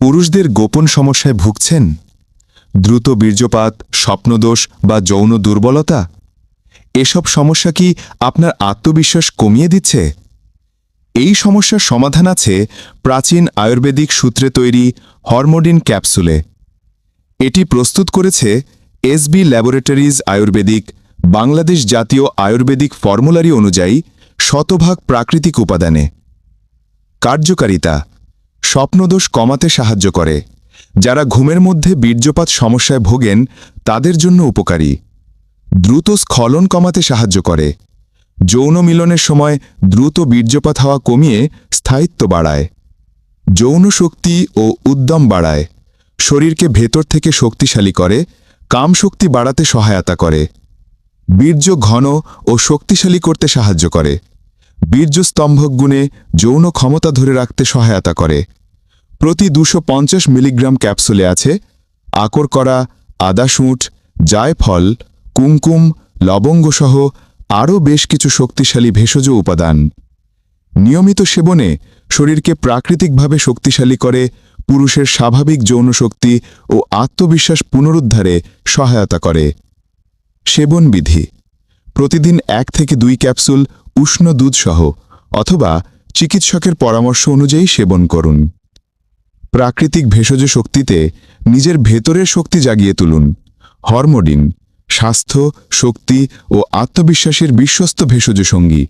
পুরুষদের গোপন সমস্যায় ভুগছেন? দ্রুত বীর্যপাত, স্বপ্নদোষ বা যৌন দুর্বলতা? এসব সমস্যা কি আপনার আত্মবিশ্বাস কমিয়ে দিচ্ছে? এই সমস্যার সমাধান আছে প্রাচীন আয়ুর্বেদিক সূত্রে তৈরি হরমোডিন ক্যাপসুলে। এটি প্রস্তুত করেছে এসবি ল্যাবরেটরিজ আয়ুর্বেদিক, বাংলাদেশ জাতীয় আয়ুর্বেদিক ফর্মুলারি অনুযায়ী শতভাগ প্রাকৃতিক উপাদানে। কার্যকারিতা স্বপ্নদোষ কমাতে সাহায্য করে। যারা ঘুমের মধ্যে বীর্যপাত সমস্যায় ভোগেন, তাদের জন্য উপকারী। দ্রুত স্খলন কমাতে সাহায্য করে। যৌন মিলনের সময় দ্রুত বীর্যপাত হওয়া কমিয়ে স্থায়িত্ব বাড়ায়। যৌন শক্তি ও উদ্যম বাড়ায়। শরীরকে ভেতর থেকে শক্তিশালী করে, কাম শক্তি বাড়াতে সহায়তা করে। বীর্য ঘন ও শক্তিশালী করতে সাহায্য করে। বীর্যস্তম্ভক গুণে যৌন ক্ষমতা ধরে রাখতে সহায়তা করে। প্রতি দুশো মিলিগ্রাম ক্যাপসুলে আছে আকর করা আদাশুঁট জায়ফল, কুমকুম, লবঙ্গসহ আরও বেশ কিছু শক্তিশালী ভেষজ উপাদান। নিয়মিত সেবনে শরীরকে প্রাকৃতিকভাবে শক্তিশালী করে, পুরুষের স্বাভাবিক যৌনশক্তি ও আত্মবিশ্বাস পুনরুদ্ধারে সহায়তা করে। সেবন বিধি। প্রতিদিন এক থেকে দুই ক্যাপসুল উষ্ণ দুধসহ অথবা চিকিৎসকের পরামর্শ অনুযায়ী সেবন করুন। প্রাকৃতিক ভেষজ শক্তিতে নিজের ভেতরের শক্তি জাগিয়ে তুলুন। হরমোডিন, স্বাস্থ্য, শক্তি ও আত্মবিশ্বাসের বিশ্বস্ত ভেষজ সঙ্গী।